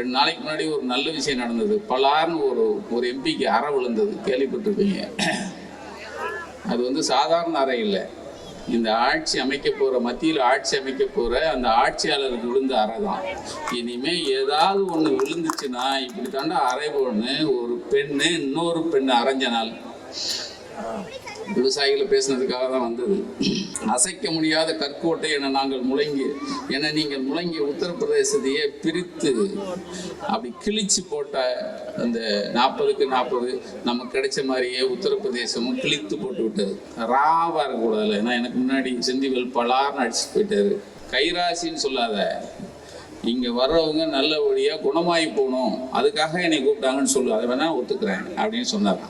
ரெண்டு நாளைக்கு முன்னாடி ஒரு நல்ல விஷயம் நடந்தது. பலார்னு ஒரு ஒரு எம்பிக்கு அறை விழுந்தது. கேள்விப்பட்டிருப்பீங்க. அது வந்து சாதாரண அறை இல்லை. இந்த ஆட்சி அமைக்க போகிற மத்தியில் ஆட்சி அமைக்க போகிற அந்த ஆட்சியாளருக்கு விழுந்த அறை தான். இனிமேல் ஏதாவது ஒன்று விழுந்துச்சுன்னா இப்படி தாண்டா அறை ஒன்று ஒரு பெண்ணு இன்னொரு பெண்ணு அரைஞ்சனால் விவசாயிகளை பேசுனதுக்காக தான் வந்தது. அசைக்க முடியாத கற்கோட்டை என நாங்கள் முழங்கி என நீங்கள் முழங்கிய உத்தரப்பிரதேசத்தையே பிரித்து அப்படி கிழிச்சு போட்ட அந்த நாற்பதுக்கு நாற்பது நமக்கு கிடைச்ச மாதிரியே உத்தரப்பிரதேசமும் கிழித்து போட்டு விட்டது. ராவா இருக்கக்கூடாதுல்ல ஏன்னா எனக்கு முன்னாடி செந்திவேல் பலார்னு அடிச்சுட்டு போயிட்டாரு. கைராசின்னு சொல்லாத. இங்க வர்றவங்க நல்லபடியா குணமாயி போகணும். அதுக்காக என்னை கூப்பிட்டாங்கன்னு சொல்லு அதை வேணா ஒத்துக்கிறேன் அப்படின்னு சொன்னார்.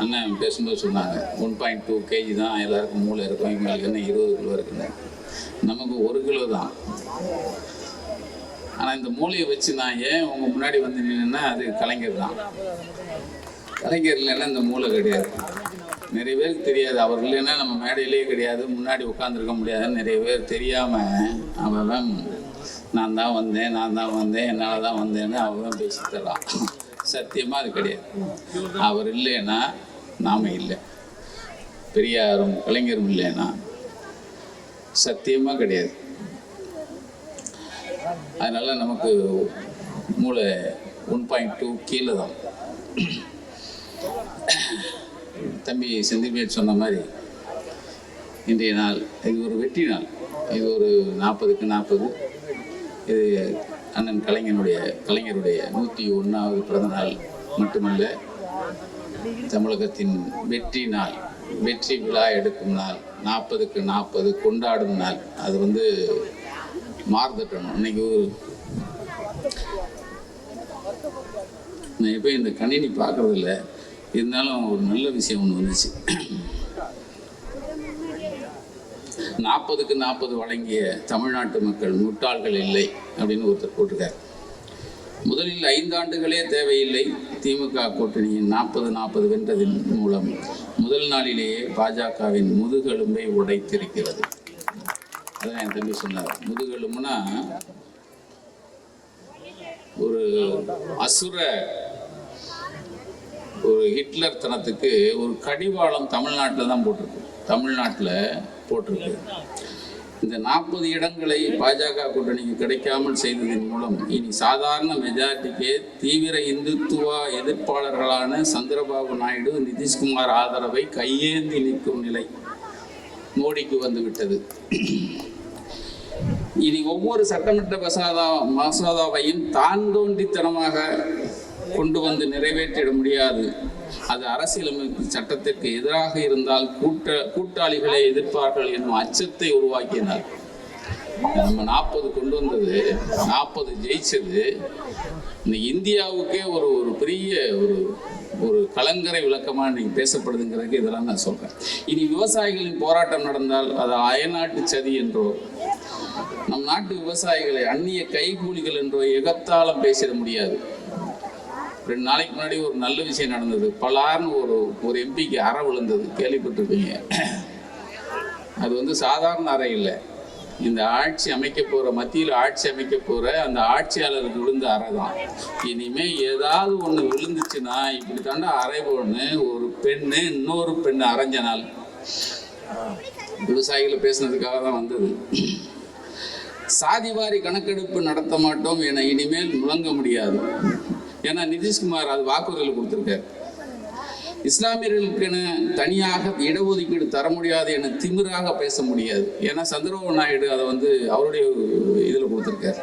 அண்ணன் பேசும்போது சொன்னாங்க ஒன் பாயிண்ட் டூ கேஜி தான் எல்லாருக்கும் மூளை இருக்கும் இவங்களுக்கு என்ன இருபது கிலோ இருக்குன்னு. நமக்கு ஒரு கிலோ தான். ஆனால் இந்த மூளையை வச்சு நான் ஏன் உங்கள் முன்னாடி வந்து நின்னா அது கலைஞர் தான். கலைஞர் இல்லைன்னா இந்த மூளை கிடையாது. நிறைய பேருக்கு தெரியாது. அவர் இல்லைன்னா நம்ம மேடையிலேயே கிடையாது முன்னாடி உட்காந்துருக்க முடியாதுன்னு நிறைய பேர் தெரியாமல் அவன் நான் தான் வந்தேன் நான் தான் வந்தேன் என்னால் தான் வந்தேன்னு அவன் பேசித்தரான் சத்தியமாக அது கிடையாது. அவர் இல்லைன்னா நாம இல்லை. பெரியாரும் கலைஞரும் இல்லைன்னா சத்தியமா கிடையாது. அதனால நமக்கு மூளை ஒன் பாயிண்ட் டூ கீழே தான். தம்பி செந்தில்மேட் சொன்ன மாதிரி இன்றைய நாள் இது ஒரு வெற்றி நாள். இது ஒரு நாற்பதுக்கு நாற்பது. இது அண்ணன் கலைஞனுடைய கலைஞருடைய நூற்றி ஒன்றாவது பிறந்த நாள் மட்டுமல்ல தமிழகத்தின் வெற்றி நாள் வெற்றி விழா எடுக்கும் நாள் நாற்பதுக்கு நாற்பது கொண்டாடும் நாள். அது வந்து மாறுதட்டணும் இன்னைக்கு ஒரு நான் எப்போ இந்த கணினி பார்க்கறது இல்லை இருந்தாலும் ஒரு நல்ல விஷயம் ஒன்று வந்துச்சு. நாற்பதுக்கு நாற்பது வழங்கிய தமிழ்நாட்டு மக்கள் முட்டாள்கள் இல்லை அப்படின்னு ஒருத்தர் போட்டிருக்கார். முதலில் ஐந்தாண்டுகளே தேவையில்லை. திமுக கூட்டணியின் நாற்பது நாற்பது வென்றதின் மூலம் முதல் நாளிலேயே பாஜகவின் முதுகெலும்பை உடைத்திருக்கிறது. அதான் என் தம்பி சொன்னார். முதுகெலும்புனா ஒரு அசுர ஒரு ஹிட்லர் தனத்துக்கு ஒரு கடிவாளம் தமிழ்நாட்டில் தான் போட்டிருக்கு. தமிழ்நாட்டில் போட்டிருக்கு. இந்த நாற்பது இடங்களை பாஜக கூட்டணிக்கு கிடைக்காமல் செய்ததன் மூலம் இனி சாதாரண மெஜாரிட்டிக்கே தீவிர இந்துத்துவ எதிர்ப்பாளர்களான சந்திரபாபு நாயுடு நிதிஷ்குமார் ஆதரவை கையேந்தி நிற்கும் நிலை மோடிக்கு வந்துவிட்டது. இனி ஒவ்வொரு சட்டமன்ற மசோதா மசோதாவையும் தான் தோண்டித்தனமாக கொண்டு வந்து நிறைவேற்றிட முடியாது. அது அரசியலமைப்பு சட்டத்திற்கு எதிராக இருந்தால் கூட்ட கூட்டாளிகளை எதிர்ப்பார்கள் என்னும் அச்சத்தை உருவாக்கினார் நம்ம நாற்பது கொண்டு வந்தது நாற்பது ஜெயிச்சது. இந்த இந்தியாவுக்கே ஒரு ஒரு பெரிய ஒரு ஒரு கலங்கரை விளக்கமா இன்னைக்கு பேசப்படுதுங்கிறதுக்கு இதெல்லாம் நான் சொல்றேன். இனி விவசாயிகளின் போராட்டம் நடந்தால் அது அயநாட்டு சதி என்றோ நம் நாட்டு விவசாயிகளை அந்நிய கைகூலிகள் என்றோ எகத்தாலம் பேசிட முடியாது. ரெண்டு நாளைக்கு முன்னாடி ஒரு நல்ல விஷயம் நடந்தது. பலார்னு ஒரு ஒரு எம்பிக்கு அறை விழுந்தது. கேள்விப்பட்டிருப்பீங்க. அது வந்து சாதாரண அறை இல்லை. இந்த ஆட்சி அமைக்க போகிற மத்தியில் ஆட்சி அமைக்க போகிற அந்த ஆட்சியாளருக்கு விழுந்த அறை தான். இனிமேல் ஏதாவது ஒன்று விழுந்துச்சுன்னா இப்படி தாண்டா அறை ஒன்று ஒரு பெண்ணு இன்னொரு பெண்ணு அரைஞ்சனால் விவசாயிகளை பேசுனதுக்காக தான் வந்தது. சாதிவாரி கணக்கெடுப்பு நடத்த மாட்டோம் என இனிமேல் முழங்க முடியாது. ஏன்னா நிதிஷ்குமார் அது வாக்குறுதியில் கொடுத்துருக்காரு. இஸ்லாமியர்களுக்கென தனியாக இடஒதுக்கீடு தர முடியாது என திமிராக பேச முடியாது. ஏன்னா சந்திரபாபு நாயுடு அதை வந்து அவருடைய இதில் கொடுத்துருக்காரு.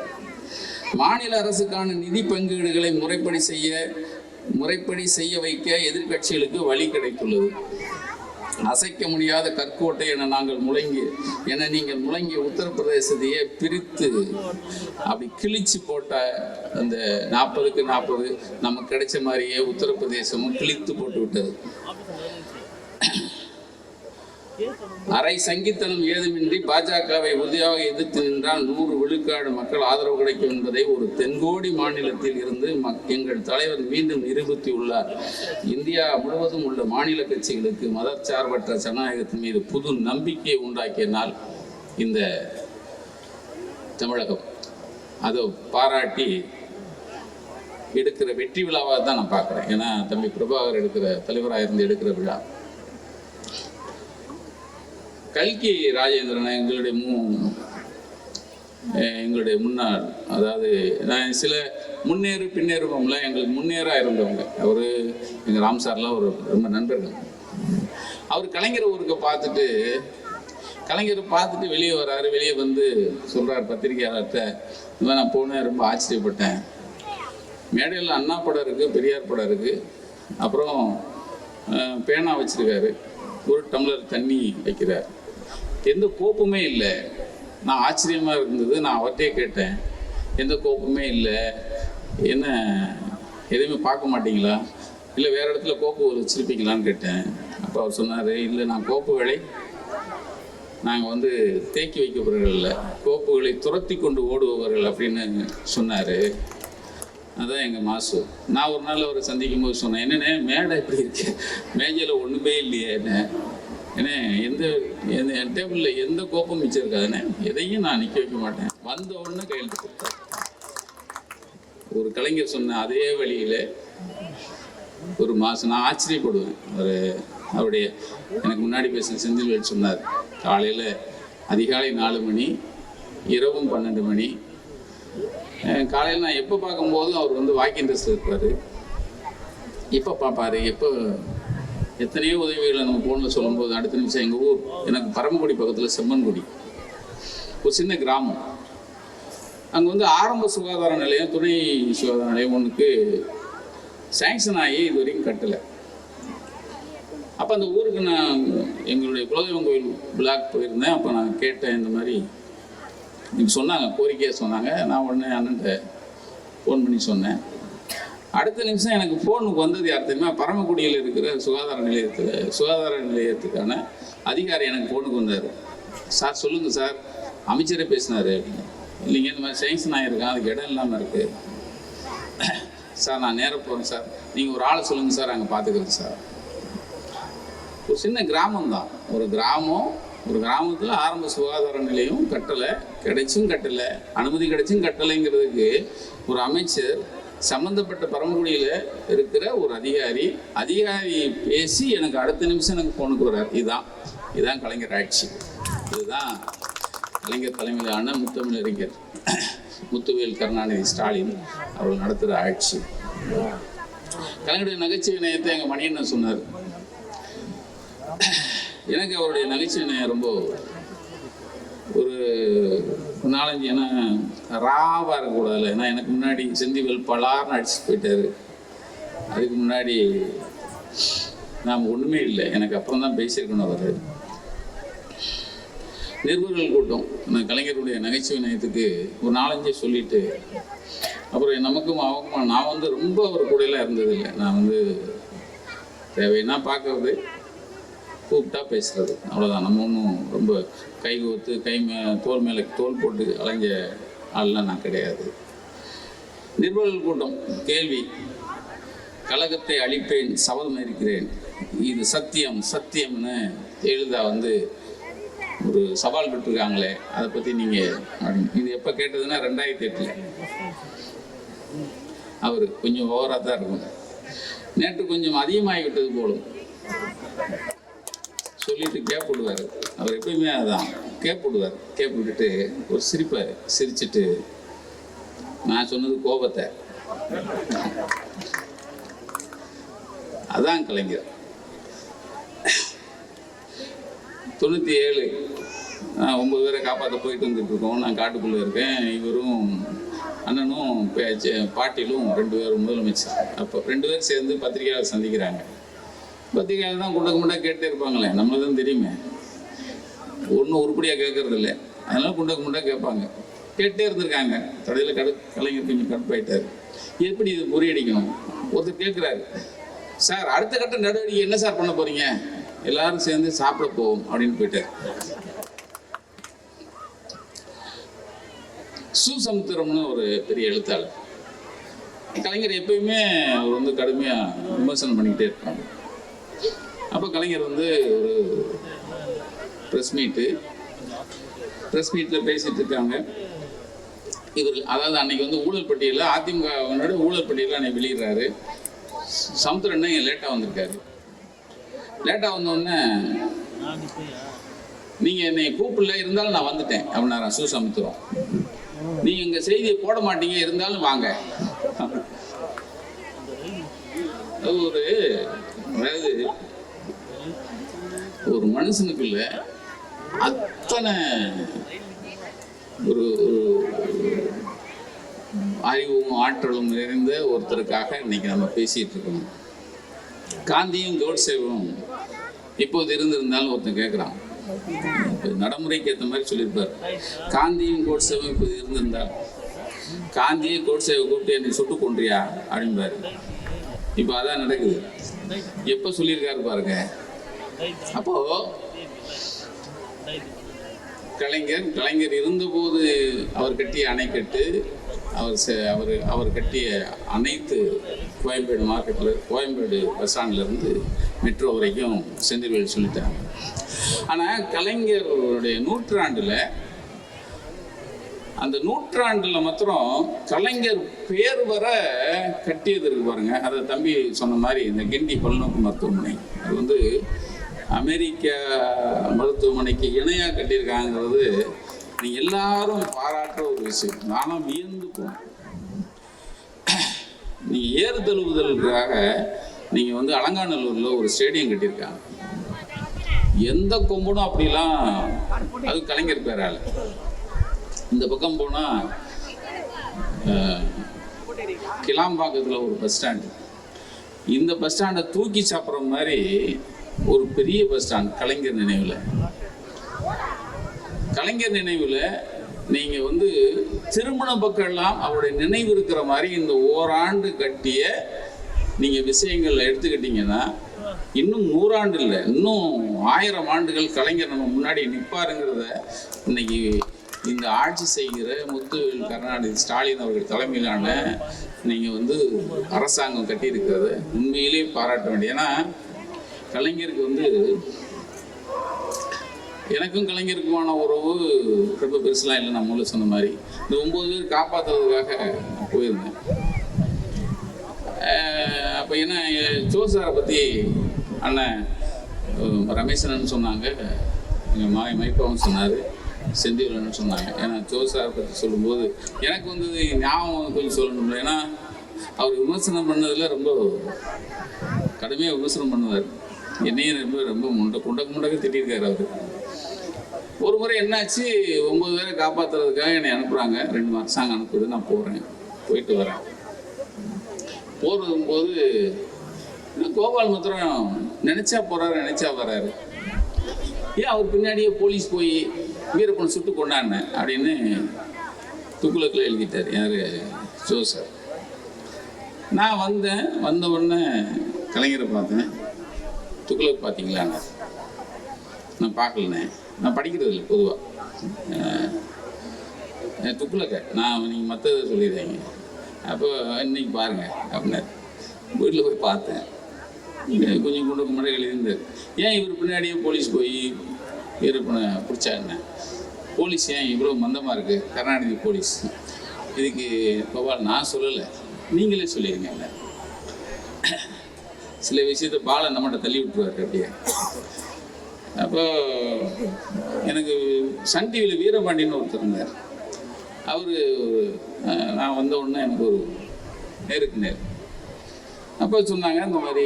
மாநில அரசுக்கான நிதி பங்கீடுகளை முறைப்படி செய்ய முறைப்படி செய்ய வைக்க எதிர்க்கட்சிகளுக்கு வழி கிடைத்துள்ளது. அசைக்க முடியாத கற்கோட்டை என நாங்கள் முழங்கி என நீங்கள் முழங்கிய உத்தரப்பிரதேசத்தையே பிரித்து அப்படி கிழிச்சு போட்ட அந்த நாற்பதுக்கு நாற்பது நமக்கு கிடைச்ச மாதிரியே உத்தரப்பிரதேசமும் கிழித்து போட்டு விட்டது. அரை சங்கித்தனம் ஏதுமின்றி பாஜகவை உறுதியாக எதிர்த்து நின்றால் நூறு விழுக்காடு மக்கள் ஆதரவு கிடைக்கும் என்பதை ஒரு தென்கோடி மாநிலத்தில் இருந்து மக்- எங்கள் தலைவர் மீண்டும் நிரூபித்துள்ளார் இந்தியா முழுவதும் உள்ள மாநில கட்சிகளுக்கு மதச்சார்பற்ற ஜனநாயகத்தின் மீது புது நம்பிக்கையை உண்டாக்கிய நாள் இந்த தமிழகம் அதை பாராட்டி எடுக்கிற வெற்றி விழாவாக தான் நான் பார்க்குறேன். ஏன்னா தம்பி பிரபாகர் எடுக்கிற தலைவராக இருந்து எடுக்கிற விழா. கல்கி ராஜேந்திரன் எங்களுடைய மூ எங்களுடைய முன்னாள் அதாவது நான் சில முன்னேறு பின்னேறுவோம்ல எங்களுக்கு முன்னேறாக இருந்தவங்க. அவர் எங்கள் ராம் சார்லாம் ஒரு ரொம்ப நண்பர்கள். அவர் கலைஞர் ஊருக்கு பார்த்துட்டு கலைஞர் பார்த்துட்டு வெளியே வராரு வெளியே வந்து சொல்கிறார் பத்திரிகையாளர்கிட்ட இந்த மாதிரி நான் போனேன் ரொம்ப ஆச்சரியப்பட்டேன். மேடையில் அண்ணா படம் இருக்குது பெரியார் படம் இருக்குது அப்புறம் பேனா வச்சிருக்காரு. ஒரு டம்ளர் தண்ணி வைக்கிறார். எந்த கோப்புமே இல்லை. நான் ஆச்சரியமாக இருந்தது நான் அவர்கிட்டே கேட்டேன். எந்த கோப்புமே இல்லை. என்ன எதுவுமே பார்க்க மாட்டீங்களா? இல்லை வேறு இடத்துல கோப்பு வச்சுருப்பீங்களான்னு கேட்டேன். அப்போ அவர் சொன்னார் இல்லை நான் கோப்புகளை நாங்கள் வந்து தேக்கி வைக்கப்படுறவர்கள் இல்லை. கோப்புகளை துரத்தி கொண்டு ஓடுபவர்கள் அப்படின்னு சொன்னார். அதான் எங்கள் மாசு. நான் ஒரு நாள் அவரை சந்திக்கும் போது சொன்னேன் என்னென்ன மேடை இப்படி இருக்கு? மேஜையில் ஒன்றுமே இல்லையே என்ன? என்ன எந்த என் டேபிளில் எந்த கோப்பம் மிச்சம் இருக்காதுண்ணே எதையும் நான் நிற்க வைக்க மாட்டேன். வந்த உடனே கையெழுத்து கொடுத்தேன் ஒரு கலைஞர் சொன்ன அதே வழியில் ஒரு மாதம் நான் ஆச்சரியப்படுவேன். ஒரு அவருடைய எனக்கு முன்னாடி பேசின செந்தில்வேல் சொன்னார் காலையில் அதிகாலை நாலு மணி இரவும் பன்னெண்டு மணி. காலையில் நான் எப்போ பார்க்கும்போதும் அவர் வந்து வாக்கிங் ட்ரெஸ்ல இருப்பார். இப்போ பார்ப்பாரு எப்போ எத்தனையோ உதவிகளை நம்ம ஃபோனில் சொல்லும்போது அடுத்த நிமிஷம் எங்கள் ஊர் எனக்கு பரமக்குடி பக்கத்தில் செம்மன்குடி. ஒரு சின்ன கிராமம். அங்கே வந்து ஆரம்ப சுகாதார நிலையம் துணை சுகாதார நிலையம் ஒன்றுக்கு சேங்ஷன் ஆகி இது வரைக்கும் கட்டலை. அப்போ அந்த ஊருக்கு நான் எங்களுடைய குலதெய்வம் கோயில் பிளாக் போயிருந்தேன். அப்போ நான் கேட்டேன் இந்த மாதிரி நீங்கள் சொன்னாங்க கோரிக்கையாக சொன்னாங்க. நான் உடனே அண்ணன்ட்ட ஃபோன் பண்ணி சொன்னேன். அடுத்த நிமிஷம் எனக்கு ஃபோனுக்கு வந்தது யார் தெரியுமா? பரமக்குடியில் இருக்கிற சுகாதார நிலையத்தில் சுகாதார நிலையத்துக்கான அதிகாரி எனக்கு ஃபோனுக்கு வந்தார். சார் சொல்லுங்கள் சார். அமைச்சரே பேசினார். அப்படின்னு இல்லைங்க இந்த மாதிரி நான் இருக்கேன் அதுக்கு இடம் இல்லாமல் இருக்குது சார் நான் நேராக போகிறேன் சார். நீங்கள் ஒரு ஆளை சொல்லுங்கள் சார். அங்கே பார்த்துக்கிறேன் சார். ஒரு சின்ன கிராமம் தான். ஒரு கிராமம் ஒரு கிராமத்தில் ஆரம்ப சுகாதார நிலையம் கட்டலை. கிடைச்சும் கட்டலை. அனுமதி கிடைச்சும் கட்டலைங்கிறதுக்கு ஒரு அமைச்சர் சம்மந்தப்பட்ட பரமக்குடியில் இருக்கிற ஒரு அதிகாரி அதிகாரி பேசி எனக்கு அடுத்த நிமிஷம் எனக்கு ஃபோனுக்கு வர்றார். இதுதான் இதுதான் கலைஞர் ஆட்சி. இதுதான் கலைஞர் தலைமையிலான முத்தமிழறிஞர் முத்துவேல் கருணாநிதி ஸ்டாலின் அவர்கள் நடத்துகிற ஆட்சி. கலைஞருடைய நகைச்சுவை நேயத்தை எங்கள் மணியண்ணன் சொன்னார். எனக்கு அவருடைய நகைச்சுவை நேயம் ரொம்ப ஒரு நாலஞ்சு ஏன்னா ராவாக இருக்கக்கூடாதுல்ல ஏன்னா எனக்கு முன்னாடி செந்திவேல் பலார்னு அடிச்சு போயிட்டாரு. அதுக்கு முன்னாடி நாம் ஒன்றுமே இல்லை. எனக்கு அப்புறம் தான் பேசியிருக்கணும் அவர். நிருபர்கள் கூட்டம். நான் கலைஞருடைய நகைச்சுவை நயத்துக்கு ஒரு நாலஞ்சே சொல்லிட்டு அப்புறம் நமக்கும் அவங்க நான் வந்து ரொம்ப ஒரு கூடையெல்லாம் இருந்ததில்லை. நான் வந்து தேவைன்னா பார்க்கறது. கூப்பிட்டா பேசுறது. அவ்வளோதான் நம்ம ஒன்றும் ரொம்ப கை கோத்து கை மே தோல் மேலே தோல் போட்டு அலைஞ்ச ஆள்லாம் நான் கிடையாது. நிர்வாகிகள் கூட்டம் கேள்வி. கழகத்தை அழிப்பேன் சபதம் இருக்கிறேன் இது சத்தியம் சத்தியம்னு எழுதா வந்து ஒரு சவால் விட்டுருக்காங்களே அதை பற்றி நீங்கள் இது எப்போ கேட்டதுன்னா ரெண்டாயிரத்தி எட்டில். அவர் கொஞ்சம் ஓவராக தான் இருக்கும். நேற்று கொஞ்சம் அதிகமாகிவிட்டது போலும். சொல்லிட்டு கேப் விடுவார் அவர் எப்பயுமே அதான். கேப் விடுவார் கேப் விட்டுட்டு ஒரு சிரிப்பார். சிரிச்சிட்டு நான் சொன்னது கோபத்தை. அதான் கலைஞர். தொண்ணூற்றி ஏழு ஒம்பது பேரை காப்பாற்ற போயிட்டு வந்துட்டு இருக்கோம். நான் காட்டுக்குள்ளே இருக்கேன். இவரும் அண்ணனும் பாட்டிலும் ரெண்டு பேரும் முதலமைச்சர். அப்போ ரெண்டு பேரும் சேர்ந்து பத்திரிகையாளர் சந்திக்கிறாங்க. பத்திரிக்கையாளர் தான் குண்டக்கு முண்டா கேட்டே இருப்பாங்களே நம்மளுக்கு தான் தெரியுமே. ஒன்றும் உருப்படியாக கேட்கறது இல்லை. அதனால குண்டக்கு முண்டா கேட்பாங்க. கேட்டே இருந்திருக்காங்க. கடையில் கடு கலைஞர் கொஞ்சம் கடுப்பாயிட்டார் எப்படி இது முறியடிக்கணும் ஒருத்தர் கேட்குறாரு சார் அடுத்த கட்ட நடவடிக்கை என்ன சார் பண்ண போறீங்க? எல்லாரும் சேர்ந்து சாப்பிட போவோம் அப்படின்னு போயிட்டார். சுசமுத்திரம்னு ஒரு பெரிய எழுத்தாளர். கலைஞர் எப்பயுமே அவர் வந்து கடுமையாக விமர்சனம் பண்ணிக்கிட்டே இருப்பாங்க. அப்போ கலைஞர் வந்து ஒரு ப்ரெஸ் மீட்டு ப்ரெஸ் மீட்டில் பேசிட்டு இருக்காங்க. இவர் அதாவது அன்னைக்கு வந்து ஊழல் பட்டியலில் அதிமுக ஊழல் பட்டியலில் அன்னைக்கு வெளியிடுறாரு. சமுத்திரன் இங்கே லேட்டாக வந்திருக்காரு. லேட்டாக வந்தோடனே நீங்கள் என்னை கூப்பிடல இருந்தாலும் நான் வந்துட்டேன் அப்படின்னாரா சு. சமுத்திரம். நீங்கள் எங்கள் செய்தியை போட மாட்டீங்க இருந்தாலும் வாங்க. அது ஒரு அதாவது ஒரு மனுஷனுக்குள்ள அத்தனை ஒரு அறிவும் ஆற்றலும் நிறைந்த ஒருத்தருக்காக இன்னைக்கு நம்ம பேசிட்டு இருக்கோம். காந்தியும் கோட்சேவும் இப்போது இருந்திருந்தாலும் ஒருத்தன் கேட்குறான் இப்போ நடைமுறைக்கு ஏற்ற மாதிரி சொல்லியிருப்பார். காந்தியும் கோட்சேவும் இப்போது இருந்திருந்தா காந்தியை கோட்சேவை கூப்பிட்டு என்னை சுட்டு கொன்றியா? அப்படின்பாரு இப்போ அதான் நடக்குது. எப்போ சொல்லியிருக்காரு பாருங்க. அப்போ கலைஞர் கலைஞர் இருந்தபோது அவர் கட்டிய அணைக்கட்டு அவர் செ- அவர் அவர் கட்டிய அனைத்து கோயம்பேடு மார்க்கெட்டில் கோயம்பேடு பஸ் ஸ்டாண்ட்லேருந்து மெட்ரோ வரைக்கும் செந்தில்வேல் சொல்லிட்டாங்க. ஆனால் கலைஞருடைய நூற்றாண்டில் அந்த நூற்றாண்டில் மாத்திரம் கலைஞர் பேர் வர கட்டியது இருக்கு பாருங்க. அதை தம்பி சொன்ன மாதிரி இந்த கிண்டி பல்நோக்கு மருத்துவமனை. அது வந்து அமெரிக்க மருத்துவமனைக்கு இணையாக கட்டியிருக்காங்கிறது நீ எல்லாரும் பாராட்டுற ஒரு விஷயம். நானும் வியந்து போனேன் நீ ஏறு தழுவுதலுக்காக நீங்கள் வந்து அலங்காநல்லூரில் ஒரு ஸ்டேடியம் கட்டியிருக்காங்க. எந்த கொம்பனும் அப்படிலாம் அது கலைஞர் பேரால. இந்த பக்கம் போனால் கிளாம்பாக்கத்தில் ஒரு பஸ் ஸ்டாண்டு. இந்த பஸ் ஸ்டாண்டை தூக்கி சாப்பிட்ற மாதிரி பெரிய பஸ் ஸ்டாண்ட் கலைஞர் நினைவில். கலைஞர் நினைவில் நீங்கள் வந்து திருமண பக்கம்லாம் அவருடைய நினைவு இருக்கிற மாதிரி இந்த ஓராண்டு கட்டிய நீங்கள் விஷயங்கள் எடுத்துக்கிட்டீங்கன்னா இன்னும் நூறாண்டு இல்லை இன்னும் ஆயிரம் ஆண்டுகள் கலைஞர் நம்ம முன்னாடி நிற்பாருங்கிறத இன்னைக்கு இந்த ஆட்சி செய்கிற முத்துவேல் கருணாநிதி ஸ்டாலின் அவர்கள் தலைமையிலான நீங்கள் வந்து அரசாங்கம் கட்டியிருக்கிறத. உண்மையிலேயே பாராட்ட வேண்டிய ஏன்னா கலைஞருக்கு வந்து எனக்கும் கலைஞருக்குமான உறவு ரொம்ப பெருசுலாம் இல்லை நான் முதல்ல சொன்ன மாதிரி. இந்த ஒம்பது பேர் காப்பாற்றுறதுக்காக நான் போயிருந்தேன். அப்போ என்ன ஜோசாரை பற்றி அண்ணன் அஹ், ரமேசனன் சொன்னாங்க. எங்கள் மாய மைப்பாவும் சொன்னார். செந்திவலன் சொன்னாங்க. ஏன்னா ஜோசாரை பற்றி சொல்லும்போது எனக்கு வந்து ஞாபகம் கொஞ்சம் சொல்லணும்ல. ஏன்னா அவர் விமர்சனம் பண்ணதில் ரொம்ப கடுமையாக விமர்சனம் பண்ணுவார். என்னையும் ரொம்ப ரொம்ப முண்டை குண்டக்கு முண்டக்க திட்டிருக்காரு அவர். ஒரு முறை என்னாச்சு ஒன்பது பேரை காப்பாத்துறதுக்காக என்னை அனுப்புகிறாங்க ரெண்டு மாதம் அனுப்புது நான் போகிறேன் போயிட்டு வரேன். போகும்போது போது கோபால் மாத்திரம் நினைச்சா போறாரு நினைச்சா வராரு. ஏன் அவர் பின்னாடியே போலீஸ் போய் வீரப்பன் சுட்டு கொண்டாடினேன் அப்படின்னு துக்குலக்கில் எழுதிட்டார். யார்? ஜோசர் நான் வந்தேன் வந்த உடனே கலைஞரை பார்த்தேன். துக்குலக் பார்த்தீங்களாங்க நான் பார்க்கலண்ணே. நான் படிக்கிறது இல்லை பொதுவாக துக்குலக்க நான் நீங்கள் மற்றதை சொல்லிடுறீங்க. அப்போ இன்னைக்கு பாருங்கள் அப்படின்னாரு. வீட்டில் போய் பார்த்தேன். கொஞ்சம் கொண்டு முன்னாடி எழுதியிருந்தார். ஏன் இவர் பின்னாடியே போலீஸ் போய் வீரப்பனை பிடிச்சா என்ன போலீஸ் ஏன் இவ்வளோ மந்தமாக இருக்குது கருணாநிதி போலீஸ். இதுக்கு பவால் நான் சொல்லலை. நீங்களே சொல்லிடுங்க என்ன சில விஷயத்தை பாலை நம்மகிட்ட தள்ளி விட்டுருவாரு அப்படியே அப்போ எனக்கு சன் டிவியில் வீரபாண்டின்னு ஒருத்தர் இருந்தார். அவர் நான் வந்த உடனே எனக்கு ஒரு நேருக்கு நேர். அப்போ சொன்னாங்க இந்த மாதிரி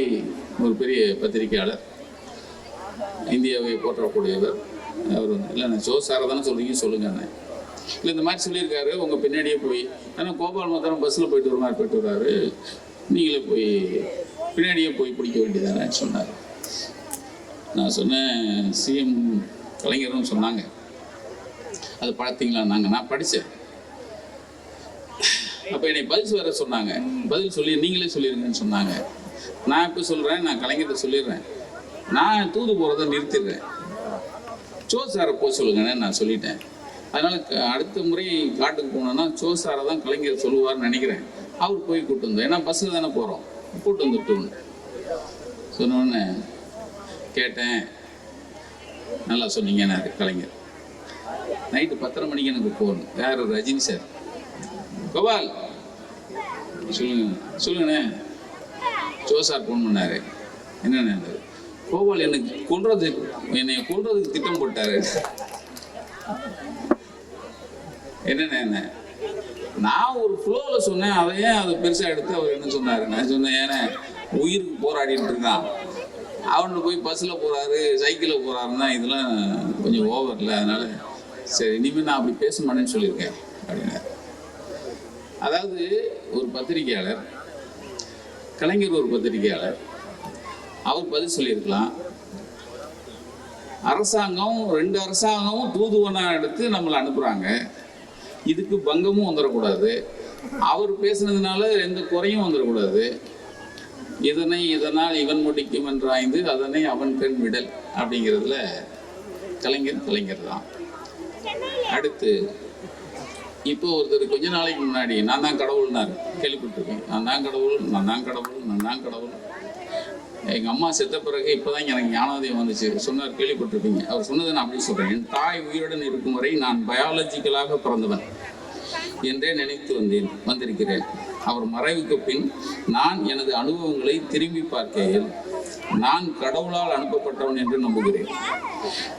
ஒரு பெரிய பத்திரிக்கையாளர் இந்தியாவை போற்றக்கூடியவர். அவர் வந்து இல்லை நான் ஜோசாரை தானே சொல்கிறீங்க சொல்லுங்கண்ணே இல்லை இந்த மாதிரி சொல்லியிருக்காரு உங்கள் பின்னாடியே போய் ஆனால் கோபால் மாத்திரம் பஸ்ஸில் போயிட்டு வர போயிட்டு வர்றாரு நீங்களே போய் பின்னாடியே போய் பிடிக்க வேண்டியதானே சொன்னார். நான் சொன்னேன் சிஎம் கலைஞரும் சொன்னாங்க. அது பார்த்தீங்களா நாங்கள் நான் படித்தேன் அப்போ என்னை பதில் வர சொன்னாங்க. பதில் சொல்லி நீங்களே சொல்லிடுங்கன்னு சொன்னாங்க. நான் இப்போ சொல்கிறேன் நான் கலைஞர்கிட்ட சொல்லிடுறேன். நான் தூது போகிறத நிறுத்திடுறேன். சோ சாரை போக சொல்லுங்கன்னு நான் சொல்லிட்டேன். அதனால் அடுத்த முறை காட்டுக்கு போனோன்னா சோ சாரை தான் கலைஞர் சொல்லுவார்னு நினைக்கிறேன். அவர் போய் கூப்பிட்டு வந்தோம் ஏன்னா பஸ்ஸில் தானே போகிறோம் கூட்டு வந்துட்டோன்னு சொன்னோடனே கேட்டேன். நல்லா சொன்னீங்கன்னாரு கலைஞர். நைட்டு பத்தரை மணிக்கு எனக்கு போகணும் யார் ரஜினி சார் கோபால் சொல்லுங்க சொல்லுங்கண்ணே. ஜோ சார் ஃபோன் பண்ணார். என்னண்ணே கோபால் எனக்கு கொன்றது என்னை கொன்றதுக்கு திட்டம் போட்டாரு. என்னண்ணே என்ன? நான் ஒரு ஃப்ளோவில் சொன்னேன். அதை ஏன் அதை பெருசாக எடுத்து அவர் என்ன சொன்னார்? நான் சொன்னேன் ஏன்னா உயிருக்கு போராடிட்டு இருக்கான். அவன்கிட்ட போய் பஸ்ஸில் போகிறாரு சைக்கிளில் போகிறாருன்னா இதெல்லாம் கொஞ்சம் ஓவரில் அதனால் சரி இனிமேல் நான் அப்படி பேச மாட்டேன்னு சொல்லியிருக்கேன் அப்படின்னாரு. அதாவது ஒரு பத்திரிகையாளர் கலைஞர் ஒரு பத்திரிகையாளர் அவர் பதில் சொல்லியிருக்கலாம். அரசாங்கம் ரெண்டு அரசாங்கமும் தூதுவனாக எடுத்து நம்மளை அனுப்புகிறாங்க இதுக்கு பங்கமும் வந்துடக்கூடாது அவர் பேசுனதுனால எந்த குறையும் வந்துடக்கூடாது இதனை இதனால் இவன் முடிக்கும் என்றாய்ந்து அதனை அவன் பெண் விடல் அப்படிங்கிறதுல கலைஞர் கலைஞர் தான். அடுத்து இப்போ ஒருத்தர் கொஞ்ச நாளைக்கு முன்னாடி நான் தான் கடவுள்னாரு கேள்விப்பட்டிருக்கேன். நான் தான் கடவுள் நான் தான் கடவுள் நான் தான் கடவுள். எங்கள் அம்மா செத்த பிறகு இப்போதான் எனக்கு ஞானோதயம் வந்துச்சு. சொன்னார் கேள்விப்பட்டிருப்பீங்க. அவர் சொன்னதை நான் அப்படி சொல்கிறேன் என் தாய் உயிருடன் இருக்கும் வரை நான் பயாலஜிக்கலாக பிறந்தவன் என்றே நினைத்து வந்தேன் வந்திருக்கிறேன். அவர் மறைவுக்கு பின் நான் எனது அனுபவங்களை திரும்பி பார்க்கையில் நான் கடவுளால் அனுப்பப்பட்டவன் என்று நம்புகிறேன்.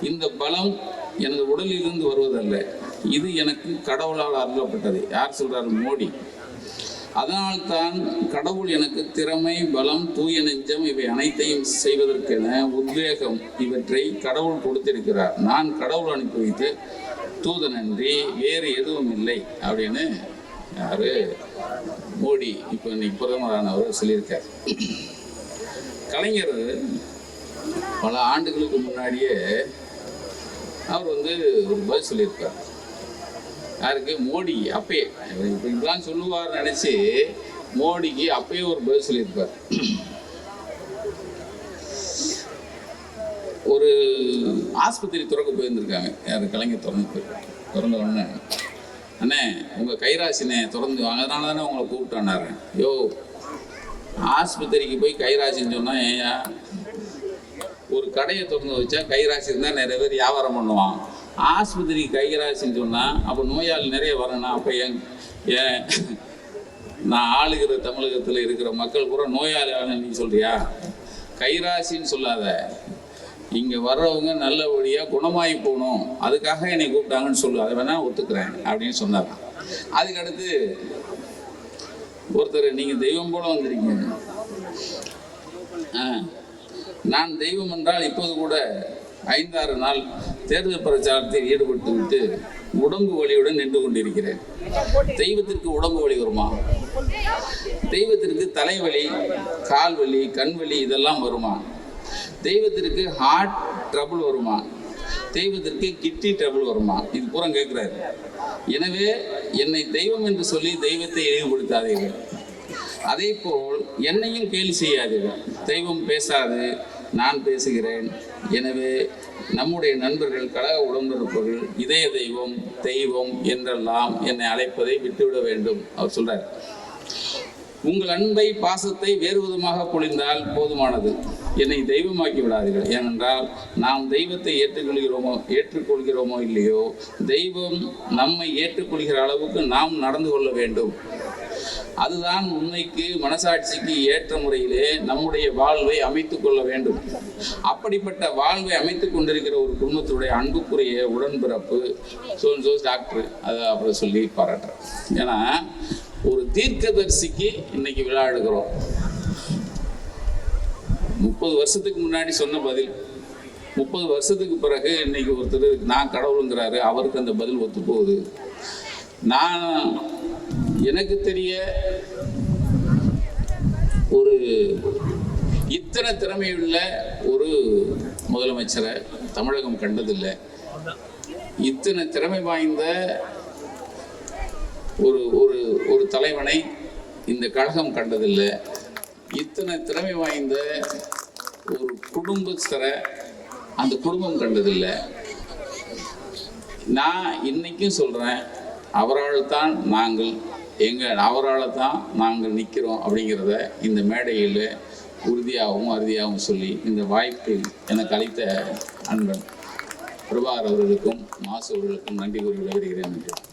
இந்த பலம் எனது உடலிலிருந்து வருவதல்ல. இது எனக்கு கடவுளால் அருளப்பட்டது. யார் சொல்றாரு? மோடி. அதனால்தான் கடவுள் எனக்கு திறமை பலம் தூய நெஞ்சம் இவை அனைத்தையும் செய்வதற்கென உத்வேகம் இவற்றை கடவுள் கொடுத்திருக்கிறார். நான் கடவுள் அனுப்பி வைத்து தூதனன்றி வேறு எதுவும் இல்லை அப்படின்னு யாரு? மோடி இப்போ இன்னைக்கு பிரதமரானவர் சொல்லியிருக்கார். கலைஞர் பல ஆண்டுகளுக்கு முன்னாடியே அவர் வந்து ஒரு பதில் சொல்லியிருக்கார். யாருக்கு? மோடி அப்பயே. இப்படிலாம் சொல்லுவார் நினச்சி மோடிக்கு அப்பயே ஒரு பதில் சொல்லியிருப்பார். ஒரு ஆஸ்பத்திரி திறக்க போயிருந்திருக்காங்க. யார்? கலைஞர் திறந்து போயிருக்காங்க திறந்த உடனே. அண்ணே உங்கள் கைராசினே திறந்து அதனால தானே உங்களை கூப்பிட்டானாரு யோ ஆஸ்பத்திரிக்கு போய் கைராசின்னு சொன்னால் ஏன் ஒரு கடையை திறந்து வச்சா கைராசி இருந்தால் நிறைய பேர் வியாபாரம் பண்ணுவான். ஆஸ்பத்திரிக்கு கைராசின்னு சொன்னால் அப்போ நோயாளி நிறைய வரணும் அப்போ ஏன் ஏன் நான் ஆளுகிற தமிழகத்தில் இருக்கிற மக்கள் பூரா நோயாளி நீ சொல்றியா? கைராசின்னு சொல்லாத. இங்கே வர்றவங்க நல்லபடியாக குணமாகி போகணும். அதுக்காக என்னை கூப்பிட்டாங்கன்னு சொல்லு. அதை வேணா ஒத்துக்கிறேன் அப்படின்னு சொன்னார் அதுக்கடுத்து ஒருத்தர் நீங்கள் தெய்வம் போல வந்திருக்கீங்க. ஆ நான் தெய்வம் என்றால் இப்போது கூட ஐந்தாறு நாள் தேர்தல் பிரச்சாரத்தில் ஈடுபட்டு விட்டு உடம்பு வலியுடன் நின்று கொண்டிருக்கிறேன். தெய்வத்திற்கு உடம்பு வலி வருமா? தெய்வத்திற்கு தலைவலி கால் வலி கண் வலி இதெல்லாம் வருமா? தெய்வத்திற்கு ஹார்ட் ட்ரபுள் வருமா? தெய்வத்திற்கு கிட்னி ட்ரபிள் வருமா? இது பூரா கேட்குறாரு எனவே என்னை தெய்வம் என்று சொல்லி தெய்வத்தை இழிவுபடுத்தாதீர்கள். அதே போல் என்னையும் கேலி செய்யாதீர்கள். தெய்வம் பேசாது நான் பேசுகிறேன். எனவே நம்முடைய நண்பர்கள் கழக உடன்பிறப்புகள் இதய தெய்வம் தெய்வம் என்றெல்லாம் என்னை அழைப்பதை விட்டுவிட வேண்டும் அவர் சொல்றார். உங்கள் அன்பை பாசத்தை வேறு விதமாக பொழிந்தால் போதுமானது. என்னை தெய்வமாக்கி விடாதீர்கள். ஏனென்றால் நாம் தெய்வத்தை ஏற்றுக்கொள்கிறோமோ ஏற்றுக்கொள்கிறோமோ இல்லையோ தெய்வம் நம்மை ஏற்றுக்கொள்கிற அளவுக்கு நாம் நடந்து கொள்ள வேண்டும். அதுதான் உண்மைக்கு மனசாட்சிக்கு ஏற்ற முறையிலே நம்முடைய வாழ்வை அமைத்துக் கொள்ள வேண்டும். அப்படிப்பட்ட வாழ்வை அமைத்துக் கொண்டிருக்கிற ஒரு குடும்பத்துடைய அன்புக்குரிய உடன்பிறப்பு சோன் டாக்டர் அதை அப்புறம் சொல்லி பாராட்டுறேன். ஏன்னா ஒரு தீர்க்கதரிசிக்கு இன்னைக்கு விழா எடுக்கிறோம். முப்பது வருஷத்துக்கு முன்னாடி சொன்ன பதில். முப்பது வருஷத்துக்கு பிறகு இன்னைக்கு ஒருத்தர் நான் கடவுளுங்கிறாரு அவருக்கு அந்த பதில் ஒத்து போகுது. நான் எனக்கு தெரிய ஒரு இத்தனை திறமையுள்ள ஒரு முதலமைச்சரை தமிழகம் கண்டதில்லை. இத்தனை திறமை வாய்ந்த ஒரு ஒரு ஒரு தலைவனை இந்த கழகம் கண்டதில்லை. இத்தனை திறமை வாய்ந்த ஒரு குடும்பஸ்தரை அந்த குடும்பம் கண்டதில்லை. நான் இன்னைக்கும் சொல்கிறேன் அவரால் தான் நாங்கள் எங்கள் அவரால் தான் நாங்கள் நிற்கிறோம் அப்படிங்கிறத இந்த மேடையில் உறுதியாகவும் அறுதியாகவும் சொல்லி இந்த வாய்ப்பில் எனக்கு அளித்த அன்பன் பிரபாகர் அவர்களுக்கும் மாசு அவர்களுக்கும் நன்றி கூறி வருகிறேன் என்று